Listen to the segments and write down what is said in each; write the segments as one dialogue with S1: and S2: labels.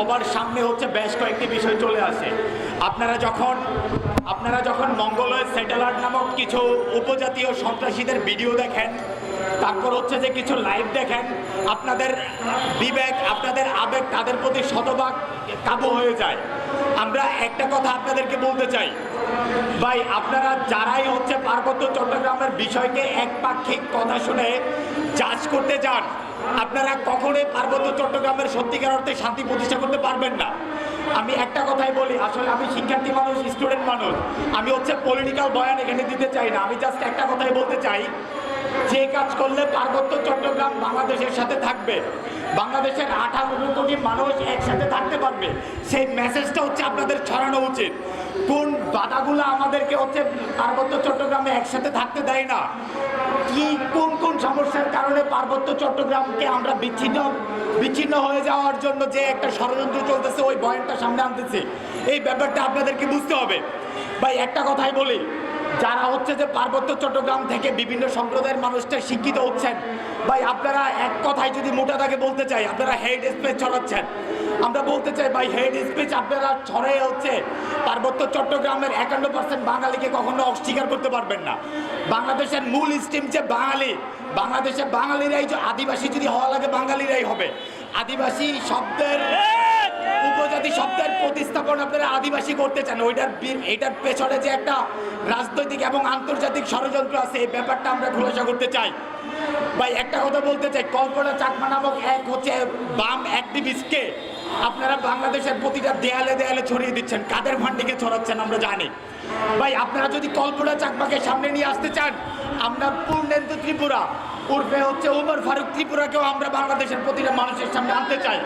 S1: সবার সামনে হচ্ছে বেশ কয়েকটি বিষয় চলে আসে। আপনারা যখন আপনারা যখন মঙ্গলের স্যাটেলাইট নামক কিছু উপজাতীয় সন্ত্রাসীদের ভিডিও দেখেন, তারপর হচ্ছে যে কিছু লাইভ দেখেন, আপনাদের বিবেক, আপনাদের আবেগ তাদের প্রতি শতভাগ কাবু হয়ে যায়। আমরা একটা কথা আপনাদেরকে বলতে চাই। ভাই, আপনারা যারাই হচ্ছে পার্বত্য চট্টগ্রামের বিষয়কে একপাক্ষিক কথা শুনে চাষ করতে যান আপনারা কখনোই পার্বত্য চট্টগ্রামের সত্যিকার অর্থে শান্তি প্রতিষ্ঠা করতে পারবেন না। আমি একটা কথাই বলি, আসলে আমি শিক্ষার্থী মানুষ স্টুডেন্ট মানুষ। আমি হচ্ছে পলিটিক্যাল বয়ান এখানে দিতে চাই না। আমি জাস্ট একটা কথাই বলতে চাই, যে কাজ করলে পার্বত্য চট্টগ্রাম বাংলাদেশের সাথে থাকবে। বাংলাদেশের আঠারো কোটি মানুষ একসাথে থাকতে পারবে। সেই মেসেজটা হচ্ছে আপনাদের ছড়ানো উচিত। কোন বাধাগুলো আমাদেরকে হচ্ছে পার্বত্য চট্টগ্রামে একসাথে থাকতে দেয় না? কি, কোন কোন সমস্যার কারণে পার্বত্য চট্টগ্রামকে আমরা বিচ্ছিন্ন বিচ্ছিন্ন হয়ে যাওয়ার জন্য যে একটা ষড়যন্ত্র চলতেছে, ওই বয়ানটা সামনে আনতেছে? এই ব্যাপারটা আপনাদেরকে বুঝতে হবে। ভাই, একটা কথাই বলি, যারা হচ্ছে যে পার্বত্য চট্টগ্রাম থেকে বিভিন্ন সম্প্রদায়ের মানুষটা শিক্ষিত হচ্ছেন, ভাই, আপনারা এক কথায় যদি মোটা দাগে বলতে চাই, আপনারা হেড স্পেস ছড়াচ্ছেন। আমরা বলতে চাই, ভাই হেড স্পিচ আপনারা ছড়াই হচ্ছে। পার্বত্য চট্টগ্রামের একান্ন পার্সেন্ট বাঙালিকে কখনো অস্বীকার করতে পারবেন না। বাংলাদেশের মূল স্টিম যে বাঙালি, বাংলাদেশের বাঙালিরাই যে আদিবাসী যদি হওয়া লাগে, বাঙালিরাই হবে। আদিবাসী শব্দের, উপজাতি শব্দের প্রতিস্থাপন আপনারা আদিবাসী করতে চান। ওইটার এটার পেছনে যে একটা রাজনৈতিক এবং আন্তর্জাতিক ষড়যন্ত্র আছে, এই ব্যাপারটা আমরা খোলাসা করতে চাই। ভাই, একটা কথা বলতে চাই, কল্পনা চাকমা নামক এক হচ্ছে বাম অ্যাক্টিভিস্টকে আপনারা বাংলাদেশের প্রতিটা দেয়ালে দেয়ালে ছড়িয়ে দিচ্ছেন। কাদের ফান্ডিকে ছড়াচ্ছেন আমরা জানি। ভাই আপনারা যদি কল্পনা চাকমাকে সামনে নিয়ে আসতে চান আমরা পূর্ণেন্দু ত্রিপুরা উর্ফে হচ্ছে উমর ফারুক ত্রিপুরাকেও আমরা বাংলাদেশের প্রতিটা মানুষের সামনে আনতে চাই।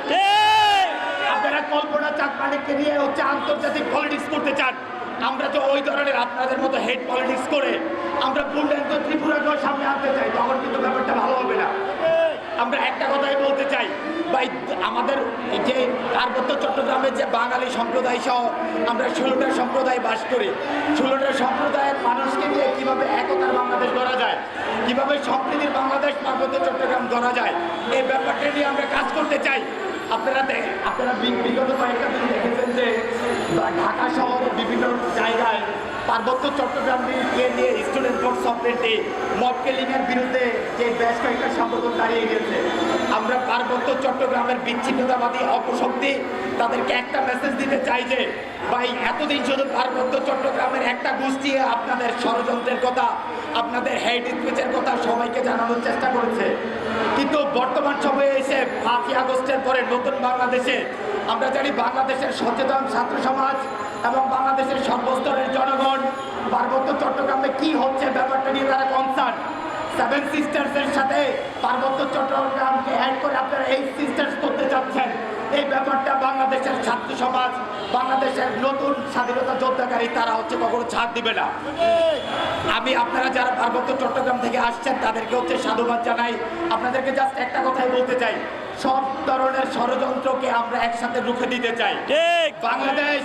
S1: আপনারা কল্পনা চাকমানিককে নিয়ে হচ্ছে আন্তর্জাতিক পলিটিক্স করতে চান আমরা তো ওই ধরনের আপনাদের মতো হেড পলিটিক্স করে আমরা পূর্ণান্ত ত্রিপুরাকেও সামনে আনতে চাই। তখন কিন্তু ব্যাপারটা ভালো হবে না। আমরা একটা কথাই বলতে চাই ভাই, আমাদের যে পার্বত্য চট্টগ্রামের যে বাঙালি সম্প্রদায় সহ আমরা ষোলোটা সম্প্রদায় বাস করি। ষোলোটা সম্প্রদায়ের মানুষকে নিয়ে কীভাবে একতার বাংলাদেশ গড়া যায়, কীভাবে সম্প্রীতির বাংলাদেশ পার্বত্য চট্টগ্রাম গড়া যায়, এই ব্যাপারটা নিয়ে আমরা কাজ করতে চাই। আপনারা আপনারা বি- বিগত কয়েকটা দিন দেখেছেন যে ঢাকা শহর বিভিন্ন জায়গায় পার্বত্য চট্টগ্রামকে নিয়ে স্টুডেন্ট ফোর্স সফটওয়্যারটি মব কিলিংয়ের বিরুদ্ধে যে বেশ কয়েকটা সংগঠন দাঁড়িয়ে গেছে আমরা পার্বত্য চট্টগ্রামের বিচ্ছিন্নতাবাদী অপশক্তি তাদেরকে একটা মেসেজ দিতে চাই যে, ভাই, এতদিন শুধু পার্বত্য চট্টগ্রামের একটা গোষ্ঠী আপনাদের ষড়যন্ত্রের কথা, আপনাদের হেড স্পিচের কথা সবাইকে জানানোর চেষ্টা করেছে। কিন্তু বর্তমান সময়ে এসে পাঁচই আগস্টের পরে নতুন বাংলাদেশে, আমরা জানি বাংলাদেশের সচেতন ছাত্র সমাজ এবং বাংলাদেশের সর্বস্তরের জনগণ চট্টগ্রামে কি হচ্ছে ব্যাপারটা নিয়ে তারা কনসার্ন সেভেন সিস্টার্সের সাথে পার্বত্য চট্টগ্রামকে অ্যাড করে আপনারা এই সিস্টার্স করতে চাচ্ছেন। এই ব্যাপারটা বাংলাদেশের ছাত্র সমাজ বাংলাদেশের নতুন স্বাধীনতা যোদ্ধাকারী তারা হচ্ছে কখনো ছাড় দিবে না। আমি আপনারা যারা পার্বত্য চট্টগ্রাম থেকে আসছেন তাদেরকে হচ্ছে সাধুবাদ জানাই। আপনাদেরকে জাস্ট একটা কথাই বলতে চাই। সব ধরনের ষড়যন্ত্রকে আমরা একসাথে রুখে দিতে চাই।
S2: ঠিক।
S1: বাংলাদেশ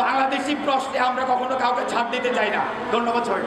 S1: বাংলাদেশি প্রশ্নে আমরা কখনো কাউকে ছাড় দিতে চাই না। ধন্যবাদ সবাই